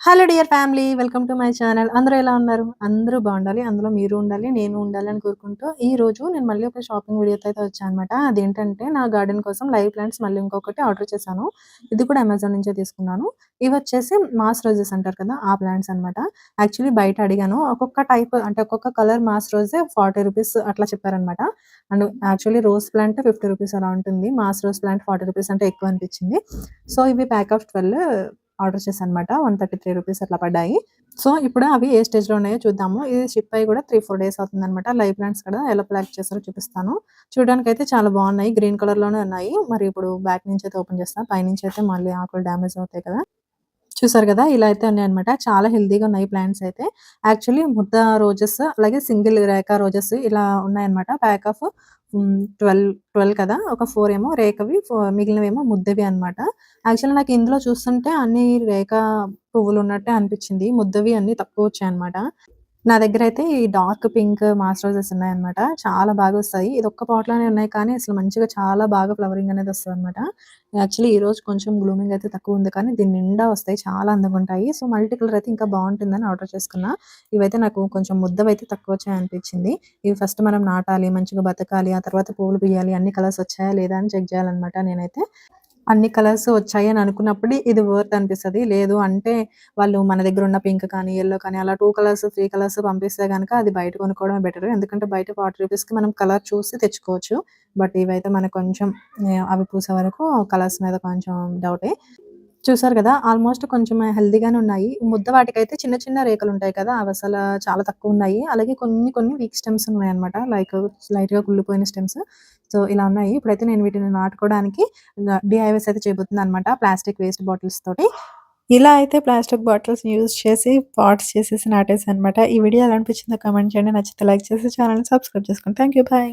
Hello dear family welcome to my channel అందరూ ఎలా ఉన్నారు? అందరూ బాగుండాలి. అందులో మీరు ఉండాలి నేను ఉండాలి అని కోరుకుంటూ ఈ రోజు నేను మళ్ళీ ఒక షాపింగ్ వీడియోతో అయితే వచ్చాను అనమాట అదేంటంటే నా గార్డెన్ కోసం లైవ్ ప్లాంట్స్ మళ్ళీ ఇంకొకటి ఆర్డర్ చేశాను. ఇది కూడా అమెజాన్ నుంచే తీసుకున్నాను. ఇవి వచ్చేసి మాస్ రోజెస్ అంటారు కదా ఆ ప్లాంట్స్ అనమాట యాక్చువల్లీ బయట అడిగాను. ఒక్కొక్క టైప్ అంటే ఒక్కొక్క కలర్ మాస్ రోజే ఫార్టీ రూపీస్ అట్లా చెప్పారనమాట and actually rose plant fifty rupees అలా ఉంటుంది. Mass rose plant forty rupees అంటే ఎక్కువ అనిపించింది. సో ఇవి ప్యాక్ ఆఫ్ ట్వెల్వ్ ఆర్డర్ చేశాను అనమాట వన్ థర్టీ త్రీ రూపీస్ అట్లా పడ్డాయి. సో ఇప్పుడు అవి ఏ స్టేజ్లో ఉన్నాయో చూద్దాము. ఇది షిప్ అయ్యి కూడా త్రీ ఫోర్ డేస్ అవుతుంది అనమాట లైవ్ ప్లాంట్స్ కూడా ఎలా ప్లాక్ చేస్తారో చూపిస్తాను. చూడడానికి అయితే చాలా బాగున్నాయి. గ్రీన్ కలర్లోనే ఉన్నాయి. మరి ఇప్పుడు బ్యాక్ నుంచి అయితే ఓపెన్ చేస్తాను పైనుంచి అయితే మళ్ళీ ఆకులు డ్యామేజ్ అవుతాయి కదా. చూసారు కదా? ఇలా అయితే ఉన్నాయి అనమాట చాలా హెల్దీగా ఉన్నాయి ప్లాంట్స్ అయితే. యాక్చువల్లీ ముద్ద రోజెస్ అలాగే సింగిల్ రేఖ రోజెస్ ఇలా ఉన్నాయన్నమాట. ప్యాక్ ఆఫ్ ట్వెల్వ్ ట్వెల్వ్ కదా? ఒక ఫోర్ ఏమో రేఖవి మిగిలినవేమో ముద్దవి అనమాట యాక్చువల్లీ నాకు ఇందులో చూస్తుంటే అన్ని రేఖ పువ్వులు ఉన్నట్టే అనిపించింది. ముద్దవి అన్ని తక్కువ వచ్చాయి అనమాట నా దగ్గర అయితే ఈ డార్క్ పింక్ మాస్ రోజెస్ ఉన్నాయన్నమాట. చాలా బాగా వస్తాయి. ఇది ఒక్క పాట్లోనే ఉన్నాయి కానీ అసలు మంచిగా చాలా బాగా ఫ్లవరింగ్ అనేది వస్తుంది అనమాట యాక్చువల్లీ ఈ రోజు కొంచెం గ్లూమింగ్ అయితే తక్కువ ఉంది కానీ దీని నిండా వస్తాయి. చాలా అందంగా ఉంటాయి సో మల్టీ కలర్ అయితే ఇంకా బాగుంటుందని ఆర్డర్ చేసుకున్నా. ఇవైతే నాకు కొంచెం ముద్దవైతే తక్కువ వచ్చాయి అనిపించింది ఇవి ఫస్ట్ మనం నాటాలి మంచిగా బతకాలి ఆ తర్వాత పువ్వులు బియ్యాలి అన్ని కలర్స్ వచ్చాయా లేదా అని చెక్ చేయాలన్నమాట నేనైతే. అన్ని కలర్స్ వచ్చాయి అని అనుకున్నప్పుడు ఇది వర్త్ అనిపిస్తుంది. లేదు అంటే వాళ్ళు మన దగ్గర ఉన్న పింక్ కానీ ఎల్లో కానీ అలా టూ కలర్స్ త్రీ కలర్స్ పంపిస్తే కనుక అది బయట కొనుక్కోవడమే బెటర్ ఎందుకంటే బయట ఫార్టీ రూపీస్కి మనం కలర్ చూసి తెచ్చుకోవచ్చు. బట్ ఇవైతే మనకు కొంచెం అవి పూసే వరకు కలర్స్ మీద కొంచెం డౌటే చూసారు కదా ఆల్మోస్ట్ కొంచెం హెల్దీగానే ఉన్నాయి. ముద్ద వాటికైతే చిన్న చిన్న రేకులు ఉంటాయి కదా అవి అసలు చాలా తక్కువ ఉన్నాయి. అలాగే కొన్ని కొన్ని వీక్ స్టెమ్స్ ఉన్నాయి అనమాట లైక్ లైట్గా కుళ్ళిపోయిన స్టెమ్స్ సో ఇలా ఉన్నాయి. ఇప్పుడైతే నేను వీటిని నాటుకోవడానికి డిఐవైస్ అయితే చేయబోతుంది అనమాట ప్లాస్టిక్ వేస్ట్ బాటిల్స్ తోటి. ఇలా అయితే ప్లాస్టిక్ బాటిల్స్ యూజ్ చేసి పాట్స్ చేసేసి నాటేసి అనమాట ఈ వీడియో ఎలా అనిపించిందో కమెంట్ చేయండి. నచ్చితే లైక్ చేసి ఛానల్ సబ్స్క్రైబ్ చేసుకోండి థ్యాంక్ యూ బాయ్